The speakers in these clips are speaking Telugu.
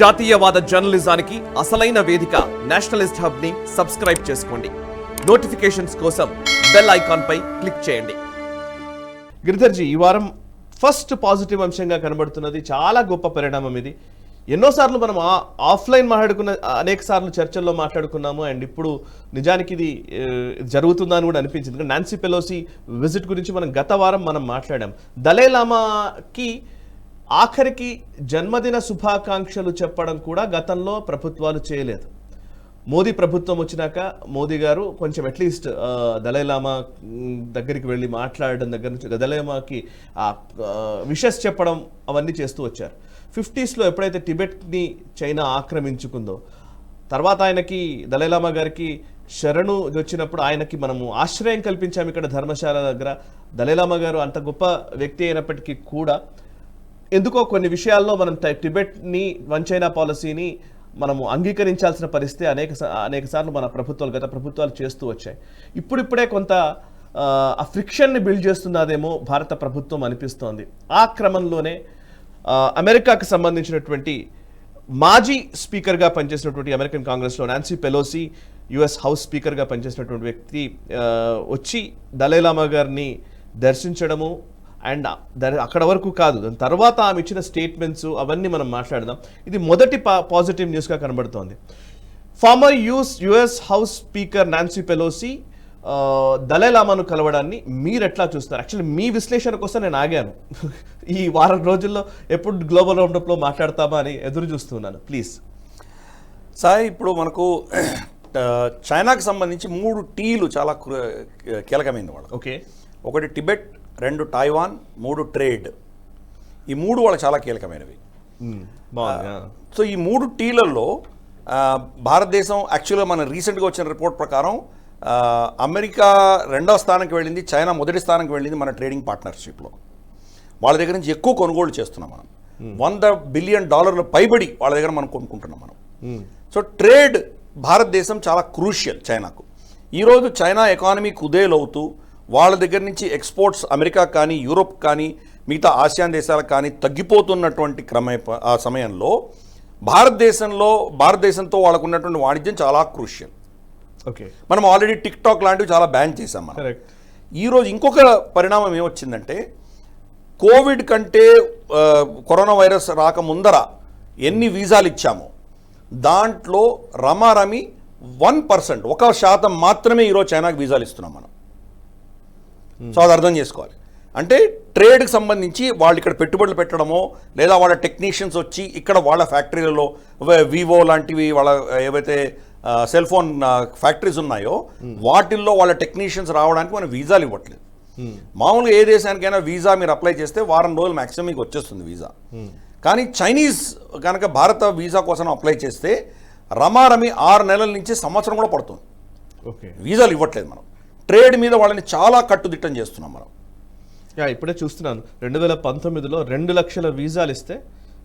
జాతీయవాద జర్నలిజానికి అసలైన వేదిక నేషనలిస్ట్ హబ్ని సబ్స్క్రైబ్ చేసుకోండి. నోటిఫికేషన్స్ కోసం బెల్ ఐకాన్ పై క్లిక్ చేయండి. గిరిధర్జీ ఈ వారం ఫస్ట్ పాజిటివ్ అంశంగా కనబడుతున్నది చాలా గొప్ప పరిణామం ఇది. ఎన్నోసార్లు మనం ఆఫ్లైన్ మాట్లాడుకున్న అనేక సార్లు చర్చల్లో మాట్లాడుకున్నాము అండ్ ఇప్పుడు నిజానికి ఇది జరుగుతుందా అని కూడా అనిపించింది. నాన్సీ పెలోసి విజిట్ గురించి మనం గత వారం మనం మాట్లాడాం. దలైలామాకి ఆఖరికి జన్మదిన శుభాకాంక్షలు చెప్పడం కూడా గతంలో ప్రభుత్వాలు చేయలేదు. మోదీ ప్రభుత్వం వచ్చినాక మోదీ గారు కొంచెం అట్లీస్ట్ దలైలామా దగ్గరికి వెళ్ళి మాట్లాడడం దగ్గర నుంచి దలైలామాకి ఆ చెప్పడం అవన్నీ చేస్తూ వచ్చారు. ఫిఫ్టీస్లో ఎప్పుడైతే టిబెట్ని చైనా ఆక్రమించుకుందో తర్వాత ఆయనకి దలైలామా గారికి శరణు వచ్చినప్పుడు ఆయనకి మనము ఆశ్రయం కల్పించాము ఇక్కడ ధర్మశాల దగ్గర. దలైలామా గారు అంత గొప్ప వ్యక్తి అయినప్పటికీ కూడా ఎందుకో కొన్ని విషయాల్లో మనం టిబెట్ని వన్ చైనా పాలసీని మనము అంగీకరించాల్సిన పరిస్థితి అనేక అనేక సార్లు మన ప్రభుత్వాలు గత ప్రభుత్వాలు చేస్తూ వచ్చాయి. ఇప్పుడిప్పుడే కొంత ఆ, ఫ్రిక్షన్ని బిల్డ్ చేస్తున్నదేమో భారత ప్రభుత్వం అనిపిస్తోంది. ఆ క్రమంలోనే అమెరికాకు సంబంధించినటువంటి మాజీ స్పీకర్గా పనిచేసినటువంటి అమెరికన్ కాంగ్రెస్లో నాన్సీ పెలోసి యుఎస్ హౌస్ స్పీకర్గా పనిచేసినటువంటి వ్యక్తి వచ్చి దలైలామా గారిని దర్శించడము అండ్ దాని అక్కడ వరకు కాదు. దాని తర్వాత ఆమె ఇచ్చిన స్టేట్మెంట్స్ అవన్నీ మనం మాట్లాడదాం. ఇది మొదటి పా పాజిటివ్ న్యూస్గా కనబడుతోంది. Former US US house speaker Nancy Pelosi ఆ, దలైలామాను కలవడాన్ని మీరు ఎట్లా చూస్తారు? యాక్చువల్లీ మీ విశ్లేషణ కోసం నేను ఆగాను. ఈ వారం రోజుల్లో ఎప్పుడు గ్లోబల్ రౌండప్లో మాట్లాడతామా అని ఎదురు చూస్తున్నాను. ప్లీజ్. సాయి ఇప్పుడు మనకు చైనాకి సంబంధించి మూడు టీలు చాలా కృ- కీలకమైనది వాళ్ళకి. ఓకే. ఒకటి టిబెట్ రెండు టైవాన్ మూడు ట్రేడ్ ఈ మూడు వాళ్ళకి చాలా కీలకమైనవి. సో ఈ మూడు టీలలో భారతదేశం యాక్చువల్గా మన రీసెంట్గా వచ్చిన రిపోర్ట్ ప్రకారం అమెరికా రెండవ స్థానానికి వెళ్ళింది చైనా మొదటి స్థానానికి వెళ్ళింది మన ట్రేడింగ్ పార్ట్నర్షిప్లో వాళ్ళ దగ్గర నుంచి ఎక్కువ కొనుగోలు చేస్తున్నాం మనం. వంద బిలియన్ డాలర్ల పైబడి వాళ్ళ దగ్గర మనం కొనుక్కుంటున్నాం మనం. సో ట్రేడ్ భారతదేశం చాలా క్రూషియల్ చైనాకు. ఈరోజు చైనా ఎకానమీ కుదేలవుతూ వాళ్ళ దగ్గర నుంచి ఎక్స్పోర్ట్స్ అమెరికా కానీ యూరోప్ కానీ మిగతా ఆసియాన్ దేశాలకు కానీ తగ్గిపోతున్నటువంటి క్రమ ఆ సమయంలో భారతదేశంలో భారతదేశంతో వాళ్ళకు ఉన్నటువంటి వాణిజ్యం చాలా క్రూషియల్. ఓకే. మనం ఆల్రెడీ టిక్ టాక్ లాంటివి చాలా బ్యాన్ చేశాం మనం. ఈరోజు ఇంకొక పరిణామం ఏమొచ్చిందంటే కోవిడ్ కంటే కరోనా వైరస్ రాక ముందర ఎన్ని వీసాలు ఇచ్చామో దాంట్లో రమారమి వన్ పర్సెంట్ ఒక శాతం మాత్రమే ఈరోజు చైనాకి వీసాలు ఇస్తున్నాం మనం. సో అది అర్థం చేసుకోవాలి. అంటే ట్రేడ్కి సంబంధించి వాళ్ళు ఇక్కడ పెట్టుబడులు పెట్టడమో లేదా వాళ్ళ టెక్నీషియన్స్ వచ్చి ఇక్కడ వాళ్ళ ఫ్యాక్టరీలలో వివో లాంటివి వాళ్ళ ఏవైతే సెల్ ఫోన్ ఫ్యాక్టరీస్ ఉన్నాయో వాటిల్లో వాళ్ళ టెక్నీషియన్స్ రావడానికి మనం వీసాలు ఇవ్వట్లేదు. మామూలుగా ఏ దేశానికైనా వీసా మీరు అప్లై చేస్తే వారం రోజులు మ్యాక్సిమం మీకు వచ్చేస్తుంది వీసా కానీ చైనీస్ కనుక భారత వీసా కోసం అప్లై చేస్తే రమారమి ఆరు నెలల నుంచి సంవత్సరం కూడా పడుతుంది. ఓకే. వీసాలు ఇవ్వట్లేదు మనం. ట్రేడ్ మీద వాళ్ళని చాలా కట్టుదిట్టం చేస్తున్నాం మనం. యా ఇప్పుడే చూస్తున్నాను. రెండు వేల పంతొమ్మిదిలో రెండు లక్షల వీసాలు ఇస్తే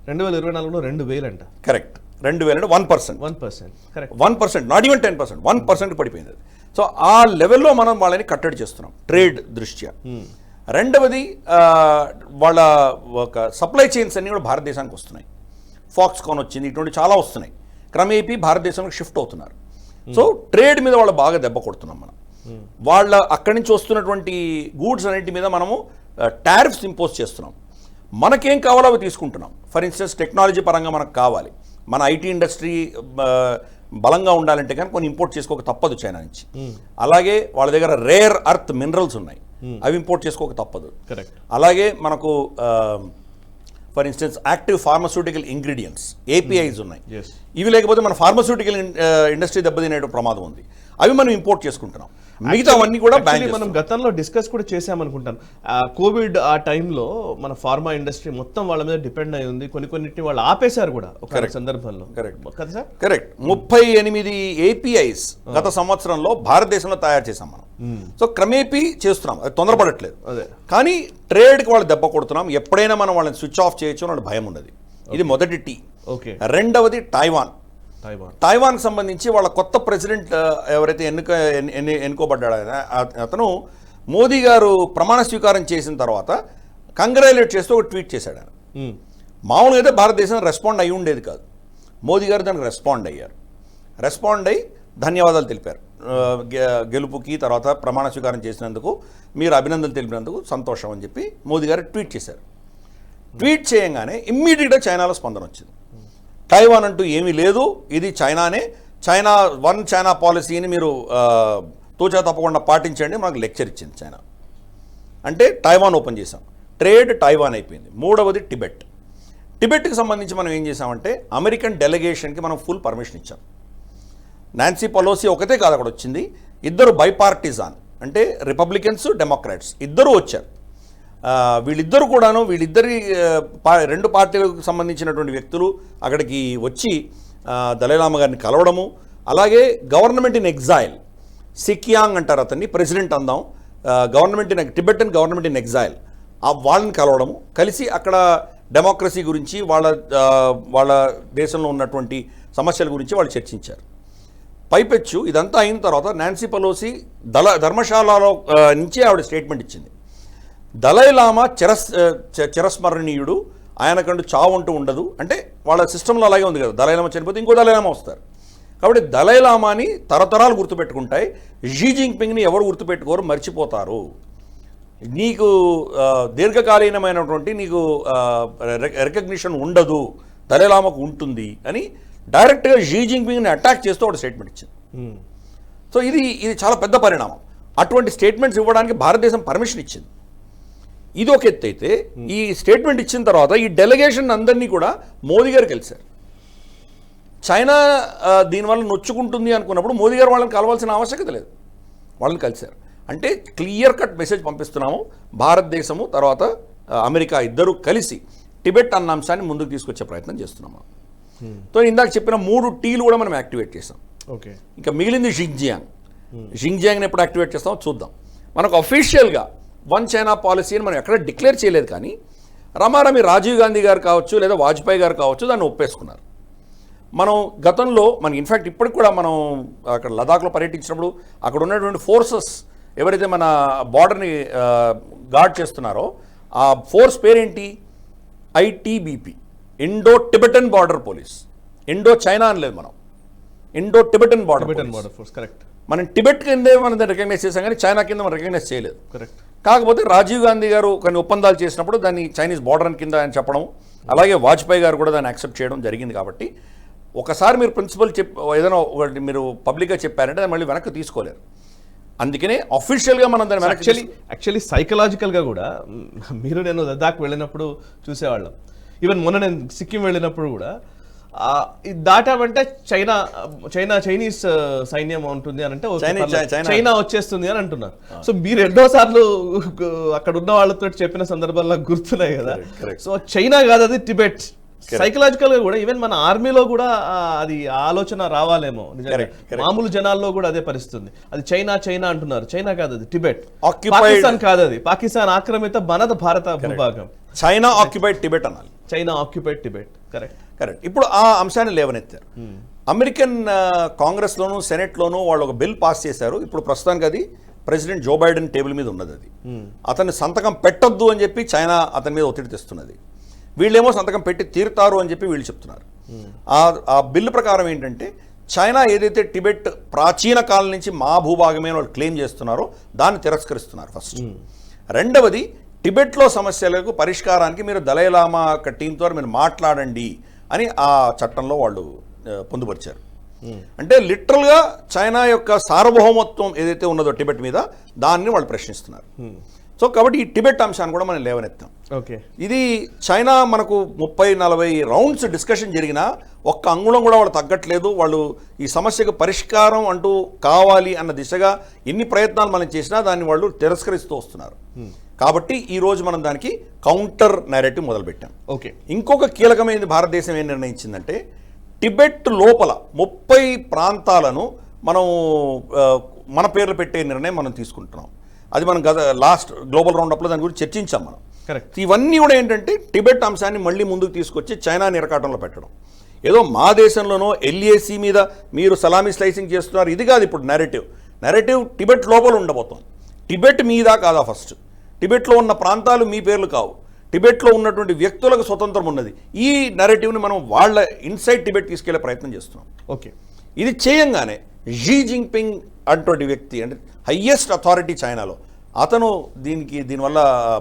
రెండు వేల ఇరవై నాలుగులో రెండు వేలంట. కరెక్ట్ రెండు వేల అంటే one percent. One percent. Correct one percent not even ten percent one percent పడిపోయింది అది. సో ఆ లెవెల్లో మనం వాళ్ళని కట్టడి చేస్తున్నాం ట్రేడ్ దృష్ట్యా. రెండవది ఆ, వాళ్ళ ఒక సప్లై చైన్స్ అన్నీ కూడా భారతదేశానికి వస్తున్నాయి. ఫాక్స్కాన్ వచ్చింది ఇటువంటి చాలా వస్తున్నాయి. క్రమేపీ భారతదేశంలో షిఫ్ట్ అవుతున్నారు. సో ట్రేడ్ మీద వాళ్ళు బాగా దెబ్బ కొడుతున్నాం మనం. వాళ్ళ అక్కడి నుంచి వస్తున్నటువంటి గూడ్స్ అన్నింటి మీద మనము టారిఫ్స్ ఇంపోజ్ చేస్తున్నాం. మనకేం కావాలో అవి తీసుకుంటున్నాం. ఫర్ ఇన్స్టెన్స్ టెక్నాలజీ పరంగా మనకు కావాలి. మన ఐటీ ఇండస్ట్రీ బలంగా ఉండాలంటే కానీ కొన్ని ఇంపోర్ట్ చేసుకోక తప్పదు చైనా నుంచి. అలాగే వాళ్ళ దగ్గర రేర్ అర్త్ మినరల్స్ ఉన్నాయి. అవి ఇంపోర్ట్ చేసుకోక తప్పదు. కరెక్ట్ అలాగే మనకు for instance active pharmaceutical ingredients APIs ఉన్నాయి. ఇవి లేకపోతే మన ఫార్మస్యూటికల్ ఇండస్ట్రీ దెబ్బతినే ప్రమాదం ఉంది. అవి మనం ఇంపోర్ట్ చేసుకుంటున్నాం. మిగతావన్నీ కూడా మనం గతంలో డిస్కస్ కూడా చేసామనుకుంటాను కోవిడ్ ఆ టైంలో మన ఫార్మా ఇండస్ట్రీ మొత్తం వాళ్ళ మీద డిపెండ్ అయి ఉంది. కొన్ని కొన్నిటిని వాళ్ళు ఆపేశారు కూడా ఒక సందర్భంలో. Correct. కదా సార్? కరెక్ట్ ముప్పై ఎనిమిది ఏపీఐస్ గత సంవత్సరంలో భారతదేశంలో తయారు చేసాం మనం. సో క్రమేపీ చేస్తున్నాం. అది తొందరపడట్లేదు. అదే. కానీ ట్రేడ్కి వాళ్ళు దెబ్బ కొడుతున్నాం. ఎప్పుడైనా మనం వాళ్ళని స్విచ్ ఆఫ్ చేయొచ్చు అని భయం ఉన్నది ఇది మొదటి టీ. ఓకే రెండవది టైవాన్. తైవాన్. టైవాన్కి సంబంధించి వాళ్ళ కొత్త ప్రెసిడెంట్ ఎవరైతే ఎన్నుక ఎన్ని- ఎన్ని ఎన్నుకోబడ్డాడో అతను మోదీ గారు ప్రమాణ స్వీకారం చేసిన తర్వాత కంగ్రాచులేట్ చేస్తూ ఒక ట్వీట్ చేశాడు ఆయన. మామూలుగా అయితే భారతదేశం రెస్పాండ్ అయి ఉండేది కాదు. మోదీ గారు దానికి రెస్పాండ్ అయ్యారు. రెస్పాండ్ అయ్యి ధన్యవాదాలు తెలిపారు. గెలుపుకి తర్వాత ప్రమాణ స్వీకారం చేసినందుకు మీరు అభినందనలు తెలిపినందుకు సంతోషం అని చెప్పి మోదీ గారు ట్వీట్ చేశారు. ట్వీట్ చేయంగానే ఇమ్మీడియట్గా చైనాలో స్పందన వచ్చింది. తైవాన్ అంటూ ఏమీ లేదు. ఇది చైనానే. చైనా వన్ చైనా పాలసీని మీరు తూచా తప్పకుండా పాటించండి. మనకు లెక్చర్ ఇచ్చింది చైనా. అంటే టైవాన్ ఓపెన్ చేసాం ట్రేడ్ టైవాన్ అయిపోయింది. మూడవది టిబెట్. టిబెట్కి సంబంధించి మనం ఏం చేసామంటే అమెరికన్ డెలిగేషన్కి మనం ఫుల్ పర్మిషన్ ఇచ్చాం. నాన్సీ పలోసీ ఒకతే కాదు అక్కడ వచ్చింది. ఇద్దరు బైపార్టిజాన్ అంటే రిపబ్లికన్స్ డెమోక్రాట్స్. ఇద్దరు వచ్చారు. వీళ్ళిద్దరు కూడాను వీళ్ళిద్దరి పా- రెండు పార్టీలకు సంబంధించినటువంటి వ్యక్తులు అక్కడికి వచ్చి దళైలామ గారిని కలవడము అలాగే గవర్నమెంట్ ఇన్ ఎగ్జైల్ సిక్యాంగ్ అంటారు అతన్ని ప్రెసిడెంట్ అందాం government in Tibetan government in exile ఆ వాళ్ళని కలవడము కలిసి అక్కడ డెమోక్రసీ గురించి వాళ్ళ వాళ్ళ దేశంలో ఉన్నటువంటి సమస్యల గురించి వాళ్ళు చర్చించారు. పైపెచ్చు ఇదంతా అయిన తర్వాత నాన్సీ పలోసి దళ ధర్మశాలలో నుంచి ఆవిడ స్టేట్మెంట్ ఇచ్చింది. దలైలామా చిరస్ చిరస్మరణీయుడు. ఆయనకంటూ చావు అంటూ ఉండదు. అంటే వాళ్ళ సిస్టంలో అలాగే ఉంది కదా. దలైలామా చనిపోతే ఇంకో దలైలామా వస్తారు. కాబట్టి దలైలామాని తరతరాలు గుర్తుపెట్టుకుంటాయి. జీ జింగ్పింగ్ని ఎవరు గుర్తుపెట్టుకోరు? మర్చిపోతారు. నీకు దీర్ఘకాలీనమైనటువంటి నీకు రికగ్నిషన్ ఉండదు. దలైలామాకు ఉంటుంది అని డైరెక్ట్గా జీ జింగ్పింగ్ని అటాక్ చేస్తూ ఒక స్టేట్మెంట్ ఇచ్చింది. సో ఇది ఇది చాలా పెద్ద పరిణామం. అటువంటి స్టేట్మెంట్స్ ఇవ్వడానికి భారతదేశం పర్మిషన్ ఇచ్చింది. ఇది ఒక ఎత్తు అయితే ఈ స్టేట్మెంట్ ఇచ్చిన తర్వాత ఈ డెలిగేషన్ అందరినీ కూడా మోదీ గారు కలిశారు. చైనా దీనివల్ల నొచ్చుకుంటుంది అనుకున్నప్పుడు మోదీ గారు వాళ్ళని కలవాల్సిన ఆవశ్యకత లేదు. వాళ్ళని కలిశారు. అంటే క్లియర్ కట్ మెసేజ్ పంపిస్తున్నాము. భారతదేశము తర్వాత అమెరికా ఇద్దరు కలిసి టిబెట్ అన్న అంశాన్ని ముందుకు తీసుకొచ్చే ప్రయత్నం చేస్తున్నాము. సో ఇందాక చెప్పిన మూడు టీలు కూడా మనం యాక్టివేట్ చేసాం ఓకే. ఇంకా మిగిలింది షింగ్జియాంగ్ షింగ్జియాంగ్ని ఎప్పుడు యాక్టివేట్ చేస్తామో చూద్దాం. మనకు అఫీషియల్గా వన్ చైనా పాలసీ అని మనం ఎక్కడ డిక్లేర్ చేయలేదు కానీ రమారమి రాజీవ్ గాంధీ గారు కావచ్చు లేదా వాజ్పేయి గారు కావచ్చు దాన్ని ఒప్పేసుకున్నారు. మనం గతంలో మన ఇన్ఫ్యాక్ట్ ఇప్పటికి కూడా మనం అక్కడ లదాఖ్లో పర్యటించినప్పుడు అక్కడ ఉన్నటువంటి ఫోర్సెస్ ఎవరైతే మన బార్డర్ని గార్డ్ చేస్తున్నారో ఆ ఫోర్స్ పేరేంటి? ITBP Indo Tibetan border police Indo China అని లేదు మనం. Indo Tibetan border Tibetan border force correct మనం టిబెట్ కిందే మనం రికగ్నైజ్ చేసాం కానీ చైనా కింద మనం రికగ్నైజ్ చేయలేదు. కరెక్ట్ కాకపోతే రాజీవ్ గాంధీ గారు కొన్ని ఒప్పందాలు చేసినప్పుడు దాన్ని చైనీస్ బార్డర్ కింద అని చెప్పడం అలాగే వాజ్పేయి గారు కూడా దాన్ని యాక్సెప్ట్ చేయడం జరిగింది కాబట్టి ఒకసారి మీరు ప్రిన్సిపల్ చెప్ ఏదైనా ఒకటి మీరు పబ్లిక్గా చెప్పారంటే దాన్ని మళ్ళీ వెనక్కి తీసుకోలేరు. అందుకనే అఫీషియల్గా మనం దాన్ని యాక్చువల్లీ యాక్చువల్లీ సైకలాజికల్గా కూడా మీరు నేను లద్దాఖ్ వెళ్ళినప్పుడు చూసేవాళ్ళం. ఈవెన్ మొన్న నేను సిక్కిం వెళ్ళినప్పుడు కూడా ఇది దాటామంటే చైనా చైనా చైనీస్ సైన్యం ఉంటుంది అని అంటే చైనీ- వచ్చేస్తుంది అని అంటున్నారు. సో మీరు ఎన్నో సార్లు అక్కడ ఉన్న వాళ్ళతో చెప్పిన సందర్భాలు నాకు గుర్తున్నాయి కదా. సో చైనా కాదు అది టిబెట్. సైకలాజికల్గా కూడా ఈవెన్ మన ఆర్మీలో కూడా అది ఆలోచన రావాలేమో. మామూలు జనాల్లో కూడా అదే పరిస్థితుంది. అది చైనా చైనా అంటున్నారు. చైనా కాదు అది టిబెట్. పాకిస్తాన్ కాదు అది. పాకిస్తాన్ ఆక్రమిత మనద భారత భూభాగం. చైనా ఆక్యుపైడ్ టిబెట్ అనాలి. China occupied Tibet. Correct correct. ఇప్పుడు ఆ అంశాన్ని లేవనెత్తారు. అమెరికన్ కాంగ్రెస్లోను సెనెట్లోను వాళ్ళు ఒక బిల్ పాస్ చేశారు. ఇప్పుడు ప్రస్తుతానికి అది ప్రెసిడెంట్ జో బైడెన్ టేబుల్ మీద ఉన్నది అది. అతన్ని సంతకం పెట్టొద్దు అని చెప్పి చైనా అతని మీద ఒత్తిడి తెస్తున్నది. వీళ్ళేమో సంతకం పెట్టి తీరుతారు అని చెప్పి వీళ్ళు చెప్తున్నారు. ఆ బిల్లు ప్రకారం ఏంటంటే చైనా ఏదైతే టిబెట్ ప్రాచీన కాలం నుంచి మా భూభాగమే వాళ్ళు క్లెయిమ్ చేస్తున్నారో దాన్ని తిరస్కరిస్తున్నారు ఫస్ట్. రెండవది టిబెట్లో సమస్యలకు పరిష్కారానికి మీరు దలైలామా యొక్క టీంతో మీరు మాట్లాడండి. అని ఆ చట్టంలో వాళ్ళు పొందుపరిచారు. అంటే లిటరల్గా చైనా యొక్క సార్వభౌమత్వం ఏదైతే ఉన్నదో టిబెట్ మీద దాన్ని వాళ్ళు ప్రశ్నిస్తున్నారు. సో కాబట్టి ఈ టిబెట్ అంశాన్ని కూడా మనం లేవనెత్తాం. ఓకే. ఇది చైనా మనకు ముప్పై నలభై రౌండ్స్ డిస్కషన్ జరిగినా ఒక్క అంగుళం కూడా వాళ్ళు తగ్గట్లేదు. వాళ్ళు ఈ సమస్యకు పరిష్కారం అంటూ కావాలి అన్న దిశగా ఎన్ని ప్రయత్నాలు మనం చేసినా దాన్ని వాళ్ళు తిరస్కరిస్తూ వస్తున్నారు. కాబట్టి ఈ రోజు మనం దానికి కౌంటర్ నేరేటివ్ మొదలుపెట్టాం. ఓకే. ఇంకొక కీలకమైనది భారతదేశం ఏం నిర్ణయించిందంటే టిబెట్ లోపల ముప్పై ప్రాంతాలను మనం మన పేర్లు పెట్టే నిర్ణయం మనం తీసుకుంటున్నాం. అది మనం గత లాస్ట్ గ్లోబల్ రౌండప్లో దాని గురించి చర్చించాం మనం. కరెక్ట్ ఇవన్నీ కూడా ఏంటంటే టిబెట్ అంశాన్ని మళ్ళీ ముందుకు తీసుకొచ్చి చైనా నిరకాటంలో పెట్టడం. ఏదో మా దేశంలోనో ఎల్ఏసి మీద మీరు సలామీ స్లైసింగ్ చేస్తున్నారు. ఇది కాదు ఇప్పుడు నెరేటివ్ నెరేటివ్ టిబెట్ లోపల ఉండబోతోంది. టిబెట్ మీద కాదా ఫస్ట్ టిబెట్లో ఉన్న ప్రాంతాలు మీ పేర్లు కావు. టిబెట్లో ఉన్నటువంటి వ్యక్తులకు స్వతంత్రం ఉన్నది. ఈ నెరేటివ్ని మనం వాళ్ళ ఇన్సైడ్ టిబెట్ తీసుకెళ్ళే ప్రయత్నం చేస్తున్నాం. ఓకే. ఇది చేయంగానే జీ జింగ్పింగ్ అటువంటి వ్యక్తి అంటే హయ్యెస్ట్ అథారిటీ చైనాలో అతను దీనికి దీనివల్ల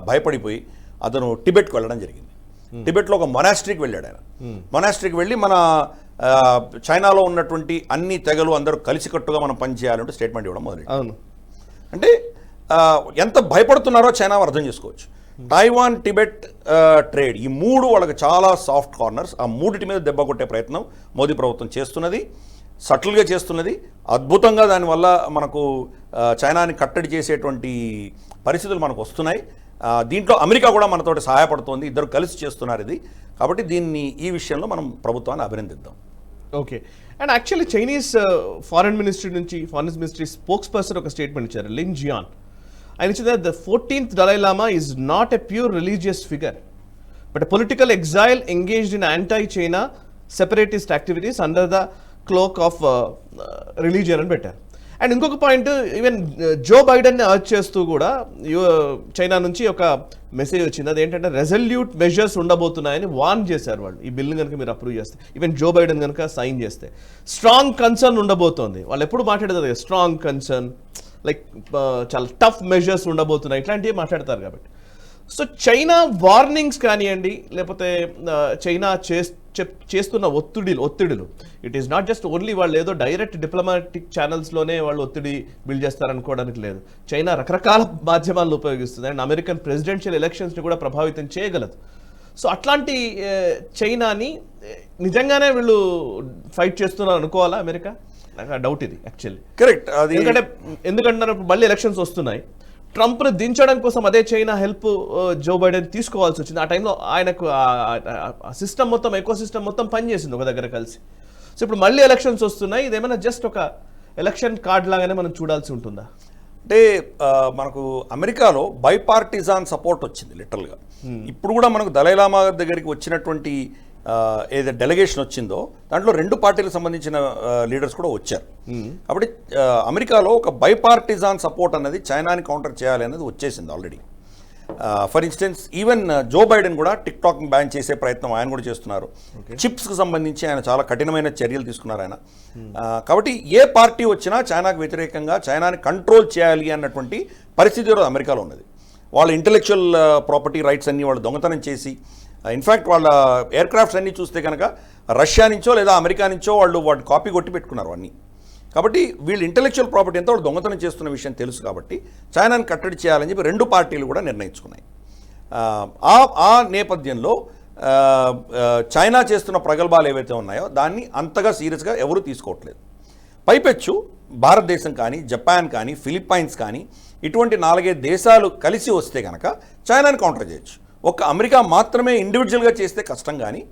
భయపడిపోయి అతను టిబెట్కి వెళ్ళడం జరిగింది. టిబెట్లో ఒక మొనాస్ట్రీకి వెళ్ళాడు ఆయన. మొనాస్ట్రీకి వెళ్ళి మన చైనాలో ఉన్నటువంటి అన్ని తెగలు అందరూ కలిసికట్టుగా మనం పనిచేయాలంటూ స్టేట్మెంట్ ఇవ్వడం మొదలు అవును. అంటే ఎంత భయపడుతున్నారో చైనా అర్థం చేసుకోవచ్చు. తైవాన్ టిబెట్ ట్రేడ్ ఈ మూడు వాళ్ళకి చాలా సాఫ్ట్ కార్నర్స్. ఆ మూడిటి మీద దెబ్బ కొట్టే ప్రయత్నం మోదీ ప్రభుత్వం చేస్తున్నది సటిల్గా చేస్తున్నది. అద్భుతంగా దానివల్ల మనకు చైనాని కట్టడి చేసేటువంటి పరిస్థితులు మనకు వస్తున్నాయి. దీంట్లో అమెరికా కూడా మనతోటి సహాయపడుతోంది. ఇద్దరు కలిసి చేస్తున్నారు ఇది. కాబట్టి దీన్ని ఈ విషయంలో మనం ప్రభుత్వాన్ని అభినందిద్దాం. Okay. And actually Chinese foreign ministry నుంచి ఫారెన్ మినిస్ట్రీ స్పోక్స్ పర్సన్ ఒక స్టేట్మెంట్ ఇచ్చారు లిన్ జియాన్. ఆయన ఇచ్చిన the fourteenth Dalai Lama is not a pure religious figure but political exile engaged in anti China separatist activities under the cloak of religion అని పెట్టారు అండ్ ఇంకొక పాయింట్ ఈవెన్ జో బైడెన్ అర్చ్ చేస్తూ కూడా చైనా నుంచి ఒక మెసేజ్ వచ్చింది. అదేంటంటే రెజల్యూట్ మెజర్స్ ఉండబోతున్నాయని వార్న్ చేశారు వాళ్ళు. ఈ బిల్లు కనుక మీరు అప్రూవ్ చేస్తే ఈవెన్ జో బైడెన్ కనుక సైన్ చేస్తే. స్ట్రాంగ్ కన్సర్న్ ఉండబోతోంది. వాళ్ళు ఎప్పుడు మాట్లాడేది స్ట్రాంగ్ కన్సర్న్ లైక్ uh, చాలా టఫ్ మెజర్స్ ఉండబోతున్నాయి. ఇట్లాంటివి మాట్లాడతారు కాబట్టి. సో చైనా వార్నింగ్స్ కానివ్వండి లేకపోతే uh, చైనా చేస్- చేస్తున్న ఒత్తిడిలు ఒత్తిడులు. It is not just only వాళ్ళు ఏదో డైరెక్ట్ డిప్లొమాటిక్ ఛానల్స్లోనే వాళ్ళు ఒత్తిడి బిల్డ్ చేస్తారనుకోవడానికి లేదు. చైనా రకరకాల మాధ్యమాలను ఉపయోగిస్తుంది. అండ్ అమెరికన్ ప్రెసిడెన్షియల్ ఎలక్షన్స్ని కూడా ప్రభావితం చేయగలదు. సో అట్లాంటి uh, చైనాని నిజంగానే వీళ్ళు ఫైట్ చేస్తున్నారు అనుకోవాలా అమెరికా? నాకు డౌట్ ఇది యాక్చువల్లీ కరెక్ట్ అది ఎందుకంటే ఎందుకంటే మళ్ళీ ఎలక్షన్స్ వస్తున్నాయి. ట్రంప్ను దించడం కోసం అదే చైనా హెల్ప్ జో బైడెన్ తీసుకోవాల్సి వచ్చింది. ఆ టైంలో ఆయనకు సిస్టమ్ మొత్తం ఎక్కువ సిస్టమ్ మొత్తం పనిచేసింది ఒక దగ్గర కలిసి. సో ఇప్పుడు మళ్ళీ ఎలక్షన్స్ వస్తున్నాయి. ఇదేమైనా జస్ట్ ఒక ఎలక్షన్ కార్డ్ లాగానే మనం చూడాల్సి ఉంటుందా? అంటే మనకు అమెరికాలో బైపార్టిజాన్ సపోర్ట్ వచ్చింది లిటరల్గా ఇప్పుడు కూడా మనకు దలైలామా దగ్గరికి వచ్చినటువంటి ఏదైతే డెలిగేషన్ వచ్చిందో దాంట్లో రెండు పార్టీలకు సంబంధించిన లీడర్స్ కూడా వచ్చారు. కాబట్టి అమెరికాలో ఒక బైపార్టిజాన్ సపోర్ట్ అన్నది చైనాని కౌంటర్ చేయాలి అనేది వచ్చేసింది already for instance even Joe Biden కూడా టిక్ టాక్ బ్యాన్ చేసే ప్రయత్నం ఆయన కూడా చేస్తున్నారు. చిప్స్కి సంబంధించి ఆయన చాలా కఠినమైన చర్యలు తీసుకున్నారు ఆయన. కాబట్టి ఏ పార్టీ వచ్చినా చైనాకు వ్యతిరేకంగా చైనాని కంట్రోల్ చేయాలి అన్నటువంటి పరిస్థితి అమెరికాలో ఉన్నది. వాళ్ళ ఇంటలెక్చువల్ ప్రాపర్టీ రైట్స్ అన్ని వాళ్ళు దొంగతనం చేసి Uh, ఇన్ఫ్యాక్ట్ వాళ్ళ ఎయిర్ క్రాఫ్ట్స్ చూస్తే కనుక రష్యా నుంచో లేదా అమెరికా నుంచో వాళ్ళు వాటి కాపీ కొట్టి పెట్టుకున్నారు అన్నీ. కాబట్టి వీళ్ళు ఇంటలెక్చువల్ ప్రాపర్టీ ఎంతో వాళ్ళు దొంగతనం చేస్తున్న విషయం తెలుసు కాబట్టి చైనాని కట్టడి చేయాలని చెప్పి రెండు పార్టీలు కూడా నిర్ణయించుకున్నాయి. Uh, ఆ, ఆ నేపథ్యంలో uh, చైనా చేస్తున్న ప్రగల్భాలు ఏవైతే ఉన్నాయో దాన్ని అంతగా సీరియస్గా ఎవరూ తీసుకోవట్లేదు. పైపెచ్చు భారతదేశం కానీ జపాన్ కానీ ఫిలిప్పైన్స్ కానీ ఇటువంటి నాలుగైదు దేశాలు కలిసి వస్తే కనుక చైనాని కౌంటర్ చేయొచ్చు. ఒక్క అమెరికా మాత్రమే ఇండివిజువల్గా చేస్తే కష్టం కానీ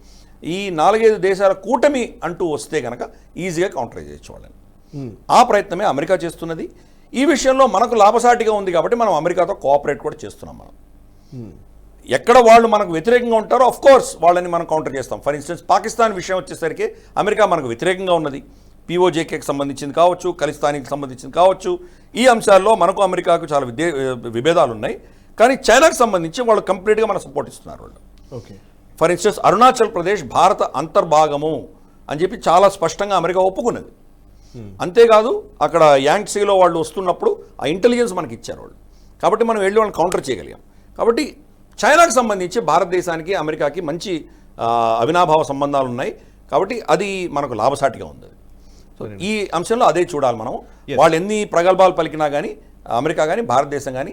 ఈ నాలుగైదు దేశాల కూటమి అంటూ వస్తే కనుక ఈజీగా కౌంటర్ చేయొచ్చు వాళ్ళని. ఆ ప్రయత్నమే అమెరికా చేస్తున్నది. ఈ విషయంలో మనకు లాభసాటిగా ఉంది కాబట్టి మనం అమెరికాతో కోఆపరేట్ కూడా చేస్తున్నాం మనం. ఎక్కడ వాళ్ళు మనకు వ్యతిరేకంగా ఉంటారో అఫ్ కోర్స్ వాళ్ళని మనం కౌంటర్ చేస్తాం. ఫర్ ఇన్స్టెన్స్ పాకిస్తాన్ విషయం వచ్చేసరికి అమెరికా మనకు వ్యతిరేకంగా ఉన్నది. పీఓజేకేకి సంబంధించింది కావచ్చు ఖలిస్తానీకి సంబంధించింది కావచ్చు. ఈ అంశాల్లో మనకు అమెరికాకు చాలా విభేదాలు ఉన్నాయి కానీ చైనాకు సంబంధించి వాళ్ళు కంప్లీట్గా మన సపోర్ట్ ఇస్తున్నారు వాళ్ళు. Okay. For instance Arunachal Pradesh భారత అంతర్భాగము అని చెప్పి చాలా స్పష్టంగా అమెరికా ఒప్పుకున్నది. అంతేకాదు అక్కడ యాంగ్సీలో వాళ్ళు వస్తున్నప్పుడు ఆ ఇంటెలిజెన్స్ మనకి ఇచ్చారు వాళ్ళు. కాబట్టి మనం వెళ్ళి వాళ్ళని కౌంటర్ చేయగలిగాం. కాబట్టి చైనాకు సంబంధించి భారతదేశానికి అమెరికాకి మంచి అవినాభావ సంబంధాలు ఉన్నాయి. కాబట్టి అది మనకు లాభసాటిగా ఉంది. సో ఈ అంశంలో అదే చూడాలి మనం. వాళ్ళు ఎన్ని ప్రగల్భాలు పలికినా కానీ అమెరికా కానీ భారతదేశం కానీ